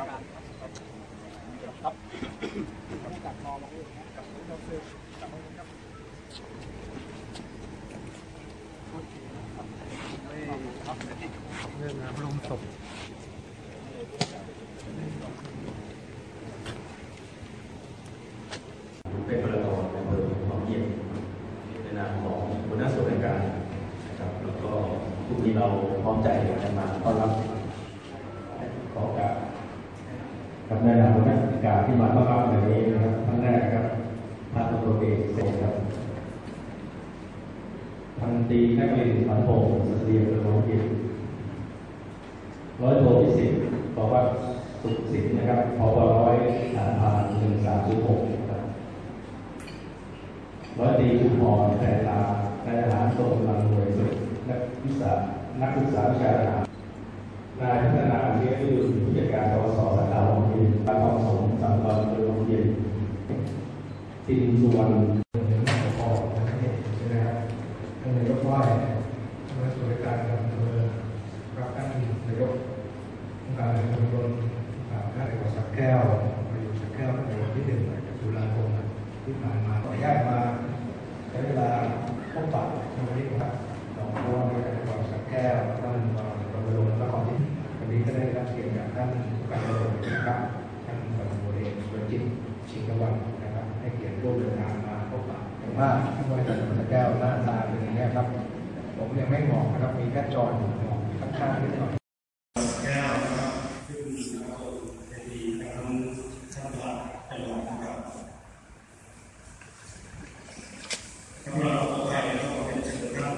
ครับองงาเซรับมศพเป็นประธานในของเยี่ในนามของหัวหน้าส่วนการแล้วก็ทุกที่เราพร้อมใจกันมาต้อนรับ ครับในนามหัวหน้าส่วนราชการที่มาต้อนรับในนนี้นะครับท่านแรกครับท่านตำรวเอกเสกครับพันตีนักเรียนสันโพสตรีอำเภอหนองเยี่ยมร้อยโทพิสิทธิ์บอกว่าสุขสิทธิ์นะครับพบร้อยฐานพานหนึ่งสามศูนย์หกครับร้อยตรีชุมพรแต่ตาแต่ทหารทรงกำลังหน่วยสุดนักวิชานักศึกษาวิชาทหาร นายพัฒนาเลี้ยงดูผู้จัดการสสสาขาโรงเรียนปาทองสงสังกัดโรงเรียนตินสุวรรณ ปะอย่างมากที่บริษัทสระแก้วหน้าตาเป็นอย่างนี้ครับ ผมยังไม่มองนะครับมีแค่จออยู่มองข้างๆนิดหน่อยแก้วนะครับซึ่งเราในดีทั้งท่านประธานจังหวัดนะครับสำหรับตัวไทยเราเป็นเชิญท่าน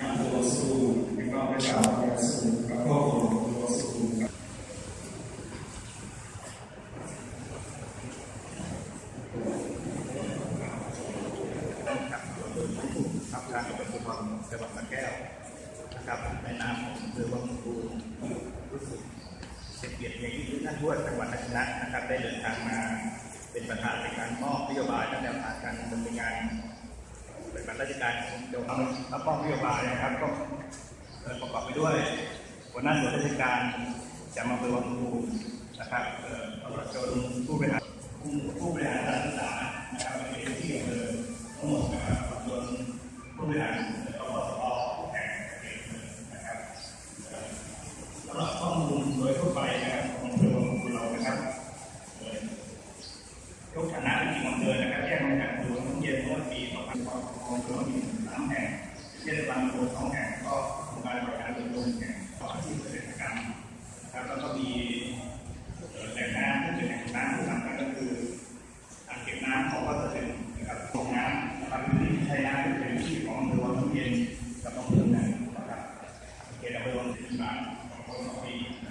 นำตัวสู่แล้วก็ประชาชนสู่แล้วก็คนตัวสู่ครับ ครับทางตำรว จังหวัดสระแก้วนะครับในนามของอำเภอวังคูรู้สึกเป็นเกียรติอย่างยิ่งที่ท่านผู้ว่าจังหวัดชนาทนะครับ ได้เดินทางมาเป็นประธานในการมอบนโยบายและแนวทางการดำเนินงานปฏิบัติราชการของเจ้าหน้าที่รับมอบนโยบายนะครับก็ประกอบไปด้วยหัวหน้าส่วนราชการจากอำเภอวังคูนะครับ งสิบา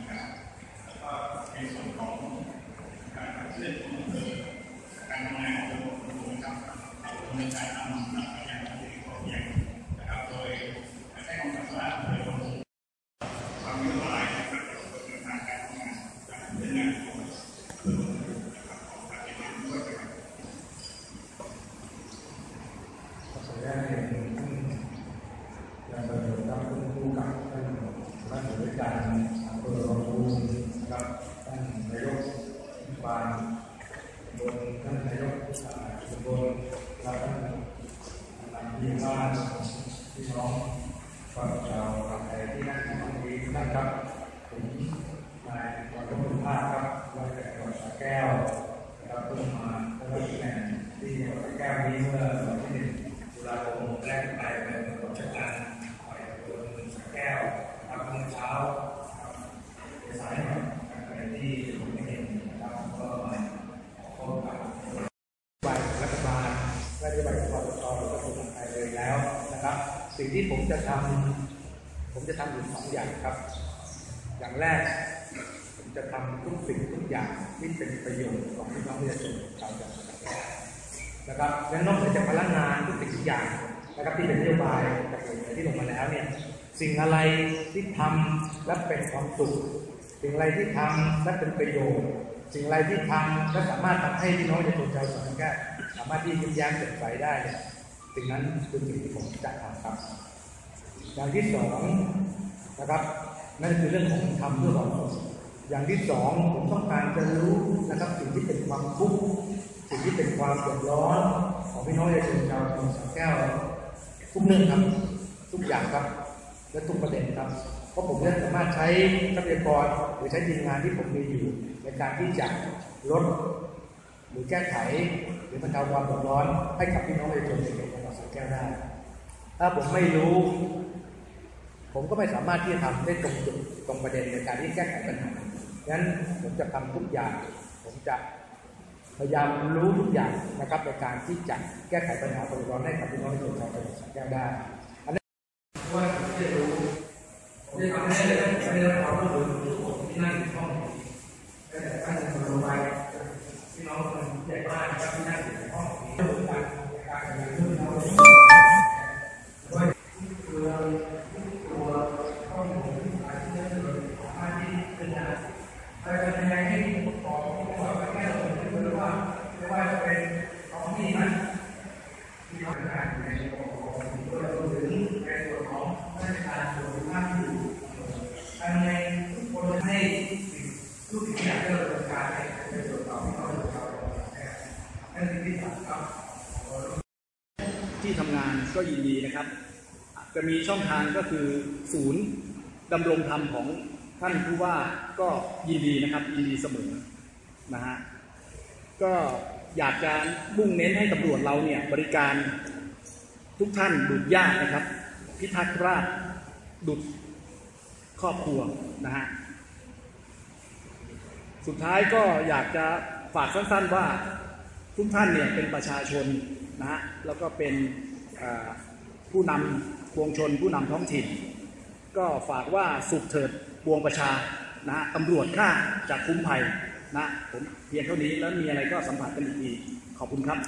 การอำเภอรองคูนะครับท่านนายกบาลบนท่านนายกอ่าตำบลและท่านนายที่บ้านพี่น้องฝากชาวไทยที่นั่งอยู่ตรงนี้ทุกท่านครับผมนายวัฒนบุญภาคครับว่าจากจังหวัดสระแก้วนะครับเพิ่งมาได้รับตำแหน่งที่จังหวัดสระแก้วนี้เมื่อวันที่หนึ่ง ตุลาคมแรกไปเป็นตำรวจราชการไปตัวเมืองสระแก้วครับเมื่อเช้าครับสายหน่อยไปที่ผมไม่เห็นนะครับก็มาขอพบกับฝ่ายรัฐบาล และที่ฝ่ายปปชหรือก็คนไทยเลยแล้วนะครับ สิ่งที่ผมจะทำผมจะทำอยู่สองอย่างครับ อย่างแรก ผมจะทำทุกสิ่งทุกอย่างที่เป็นประโยชน์ของพี่น้องประชาชนชาวจังหวัดนะครับและนอกจากพลังงานทุกสิ่งทุกอย่างนะครับที่เป็นนโยบายจากหน่วยงานที่ลงมาแล้วเนี่ยสิ่งอะไรที่ทำและเป็นความสุขสิ่งอะไรที่ทำและเป็นประโยชน์ สิ่งอะไรที่ทำและสามารถทำให้พี่น้องประชาชนชาวสวนแก้วสามารถที่ยิ้มแย้มแจ่มใสได้เนี่ยสิ่งนั้นคือสิ่งที่ผมจะทำครับ อย่างที่สองนะครับ นั่นคือเรื่องของทำเพื่อความสุขอย่างที่สองผมต้องการจะรู้นะครับสิ่งที่เป็นความทุกข์สิ่งที่เป็นความเดือดร้อน ของพี่น้องประชาชนชาวจังหวัดสระแก้วทุกเรื่องครับทุกอย่างครับและทุกประเด็นครับ เพราะผมจะสามารถใช้ทรัพยากรหรือใช้ทีมงานที่ผมมีอยู่ ในการที่จะลดหรือแก้ไขหรือบรรเทาความเดือดร้อนให้กับพี่น้องประชาชนในเขตจังหวัดสระแก้วได้ ถ้าผมไม่รู้ ผมก็ไม่สามารถที่จะทำได้ตรงจุดตรงประเด็นในการที่แก้ไขปัญหางั้นผมจะทำทุกอย่าง ผมจะพยายามรู้ทุกอย่างนะครับในการที่จะแก้ไขปัญหาความเดือดร้อนให้กับพี่น้องประชาชนชาวจังหวัดสระแก้วได้ อันนี้ว่าผมจะรู้ผมจะทำให้ได้ไม่ได้รับความร่วมมือทุกคนที่นั่งอยู่ในห้องนี้แต่ท่านจะรู้ไว้พี่น้องคนใหญ่บ้านนะครับที่นั่งอยู่ในห้องนี้จะรู้กันการทำงานเรื่องน้องว่าตัวตัวข้อมูลที่มาที่จะเกิดของมาที่เป็นงานอะไรจะยังไงให้ผู้ปกครองผู้ปกครองแก้เราเป็นหรือว่าไม่ว่าจะเป็นท้องที่นั้น ที่ทำงานในส่วนของตัวเราหรือในส่วนของราชการส่วนหน้าที่อยู่ทำไงทุกคนให้ทุกสิ่งอย่างที่เราดำเนินการในส่วนของพี่น้องประชาชนนั่นคือที่สามครับ ที่ทำงาน ก็ยินดีนะครับ จะมีช่องทางก็คือศูนย์ดำรงธรรมของท่านผู้ว่าก็ยินดีนะครับยินดีเสมอนะฮะก็อยากจะมุ่งเน้นให้ตำรวจเราเนี่ยบริการทุกท่านดุจญาตินะครับ พิทักษ์ราชดุจครอบครัวนะฮะสุดท้ายก็อยากจะฝากสั้นๆว่าทุกท่านเนี่ยเป็นประชาชนนะฮะแล้วก็เป็น ผู้นำปวงชน ผู้นำท้องถิ่น ก็ฝากว่าสุขเถิดปวงประชานะตำรวจข้าจากคุ้มภัยนะผมเพียงเท่านี้แล้วมีอะไรก็สัมผัสกันอีกทีขอบคุณครับ